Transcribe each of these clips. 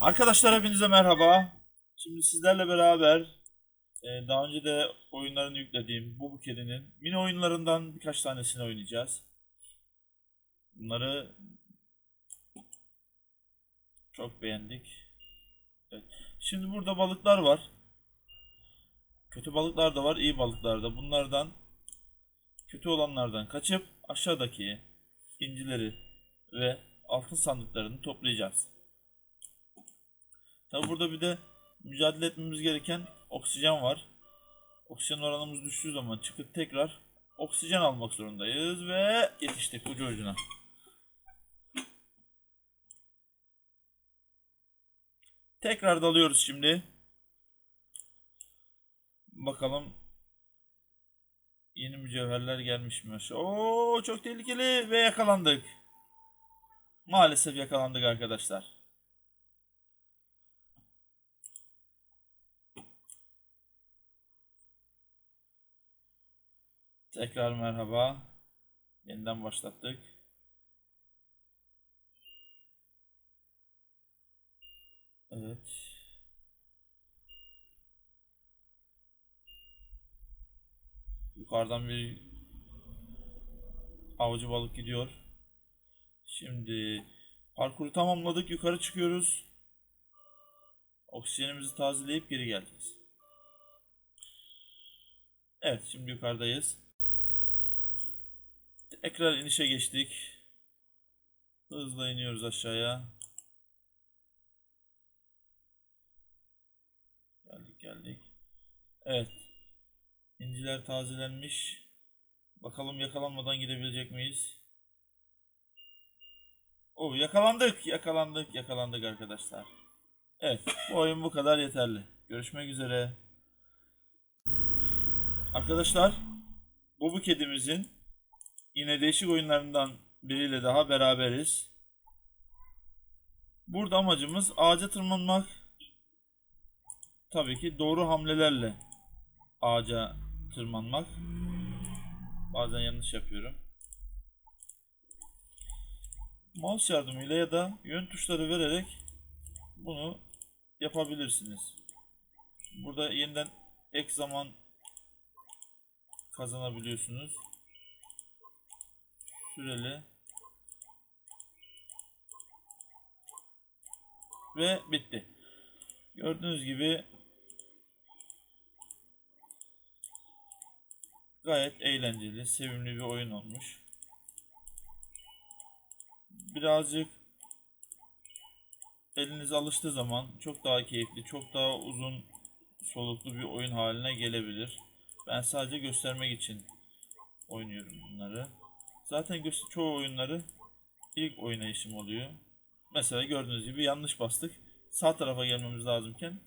Arkadaşlar hepinize merhaba. Şimdi sizlerle beraber e, daha önce de oyunlarını yüklediğim bu kedinin mini oyunlarından birkaç tanesini oynayacağız. Bunları çok beğendik. Evet. Şimdi burada balıklar var. Kötü balıklar da var, iyi balıklar da. Bunlardan kötü olanlardan kaçıp aşağıdaki incileri ve altın sandıklarını toplayacağız. Tabi burada bir de mücadele etmemiz gereken oksijen var. Oksijen oranımız düştüğü zaman çıkıp tekrar oksijen almak zorundayız ve yetiştik ucu ucuna. Tekrar dalıyoruz şimdi. Bakalım yeni mücevherler gelmiş mi? Oo çok tehlikeli ve yakalandık. Maalesef yakalandık arkadaşlar. Tekrar merhaba. Yeniden başlattık. Evet. Yukarıdan bir avcı balık gidiyor. Şimdi parkuru tamamladık. Yukarı çıkıyoruz. Oksijenimizi tazeleyip geri geleceğiz. Evet, şimdi yukarıdayız. Tekrar inişe geçtik. Hızla iniyoruz aşağıya. Geldik geldik. Evet. İnciler tazelenmiş. Bakalım yakalanmadan gidebilecek miyiz? Oo yakalandık, yakalandık, yakalandık arkadaşlar. Evet, bu oyun bu kadar yeterli. Görüşmek üzere. Arkadaşlar, bu kedimizin yine değişik oyunlarından biriyle daha beraberiz. Burada amacımız ağaca tırmanmak. Tabii ki doğru hamlelerle ağaca tırmanmak. Bazen yanlış yapıyorum. Mouse yardımıyla ya da yön tuşları vererek bunu yapabilirsiniz. Burada yeniden ek zaman kazanabiliyorsunuz. Süreli. Ve bitti. Gördüğünüz gibi gayet eğlenceli, sevimli bir oyun olmuş. Birazcık eliniz alıştığı zaman çok daha keyifli, çok daha uzun soluklu bir oyun haline gelebilir. Ben sadece göstermek için oynuyorum bunları. Zaten çoğu oyunları ilk oynayışım oluyor. Mesela gördüğünüz gibi yanlış bastık. Sağ tarafa gelmemiz lazımken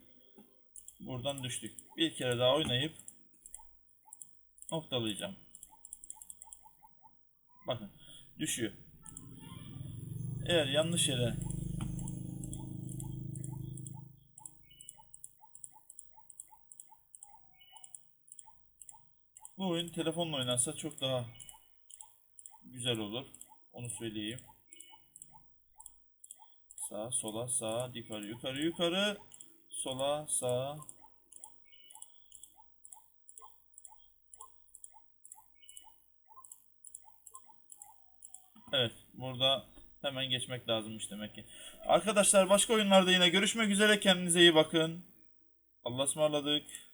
buradan düştük. Bir kere daha oynayıp noktalayacağım. Bakın düşüyor. Eğer yanlış yere Bu oyun telefonla oynansa çok daha güzel olur. Onu söyleyeyim. Sağa, sola, sağa, yukarı, yukarı, yukarı, sola, sağa. Evet, burada hemen geçmek lazımmış demek ki. Arkadaşlar başka oyunlarda yine görüşmek üzere. Kendinize iyi bakın. Allah'a ısmarladık.